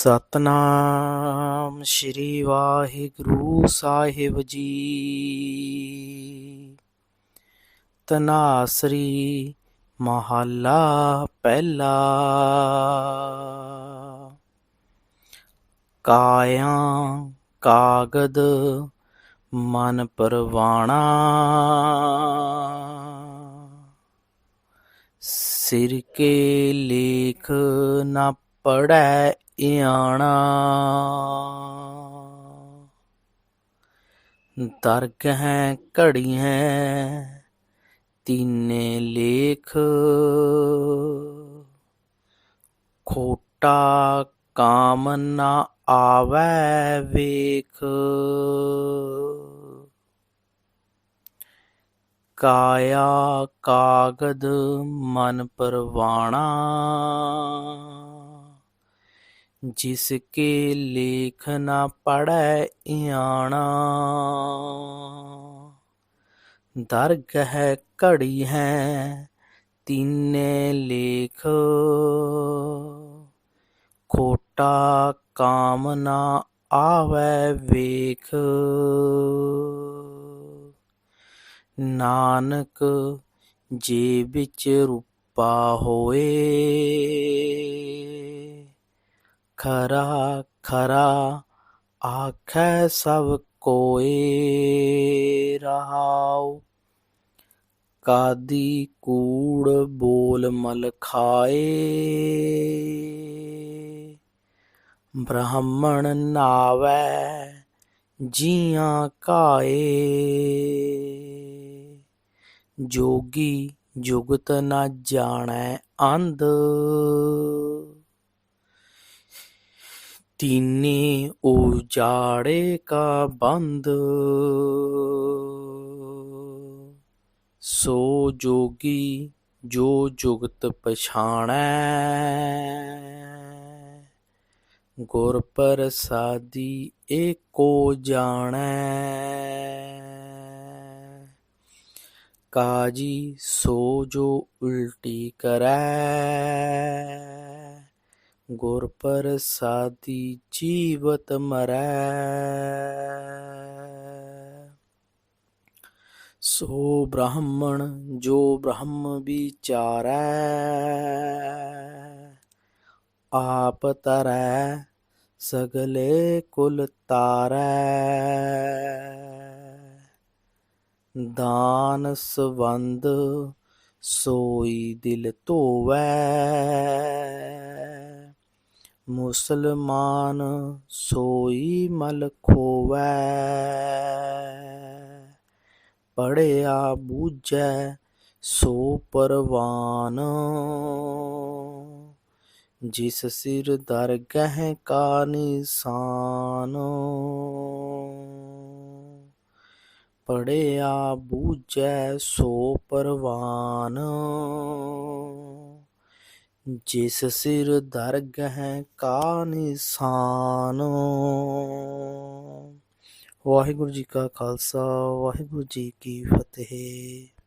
ਸਤਨਾਮ ਸ਼੍ਰੀ ਵਾਹਿਗੁਰੂ ਸਾਹਿਬ ਜੀ। ਤਨਾਸਰੀ ਮਹੱਲਾ ਪਹਿਲਾ। ਕਾਇਆ ਕਾਗਦ ਮਨ ਪਰਵਾਣਾ। ਸਿਰ ਕੇ ਲੇਖ ਨਾ ਪੜੈ ਇਆਣਾ ਘੜੀ ਹੈ ਤੀਨੇ ਲੇਖ। ਖੋਟਾ ਕਾਮ ਨਾ ਆਵੈ ਵੇਖ। ਕਾਇਆ ਕਾਗਦ ਮਨ ਪਰਵਾਣਾ। ਜਿਸ ਕੇ ਲੇਖ ਨਾ ਪੜੈ ਇਆਣਾ ਦਰਗਹਿ ਘੜੀ ਹੈ ਤੀਨੇ ਲੇਖ ਖੋਟਾ ਕਾਮ ਨਾ ਆਵੈ ਵੇਖ ਨਾਨਕ ਜੇ ਵਿੱਚ ਰੂਪਾ ਹੋਏ ਖਰਾ ਖਰਾ ਆਖੈ ਸਭ ਕੋਏ ਰਹਾਉ। ਕਾਦੀ ਕੂੜ ਬੋਲ ਮਲ ਖਾਏ। ਬ੍ਰਾਹਮਣ ਨਾਵੈ ਜੀਆਂ ਕਾਏ। ਜੋਗੀ ਜੁਗਤ ਨਾ ਜਾਣੈ ਅੰਧ। ਤੀਨੇ ਉਜਾੜੇ ਕਾ ਬੰਦ। ਸੋ ਜੋਗੀ ਜੋ ਜੁਗਤ ਪਛਾਣੈ। ਗੁਰ ਪ੍ਰਸਾਦੀ ਏਕੋ ਜਾਣੈ। ਕਾਜੀ ਸੋ ਜੋ ਉਲਟੀ ਕਰੈ। ਗੁਰ ਪ੍ਰਸਾਦੀ ਜੀਵਤ ਮਰੈ। ਸੋ ਬ੍ਰਾਹਮਣ ਜੋ ਬ੍ਰਹਮ ਵਿਚਾਰੈ, ਆਪ ਤਰੈ ਸਗਲੇ ਕੁਲ ਤਾਰੈ। ਦਾਨ ਸਵੰਦ ਸੋਈ ਦਿਲ ਧੋਵੈ। मुसलमान सोई मल खोवै। पढ़िया बूझै सो परवान। जिस सिर दर गह का निशान। पढ़िया बूझै सो परवान। ਪਰਵਾਨ ਜਿਸ ਸਿਰ ਦਰਗਹਿ ਕਾ ਨਿਸ਼ਾਨ ਵਾਹਿਗੁਰੂ ਜੀ ਕਾ ਖਾਲਸਾ ਵਾਹਿਗੁਰੂ ਜੀ ਕੀ ਫਤਿਹ।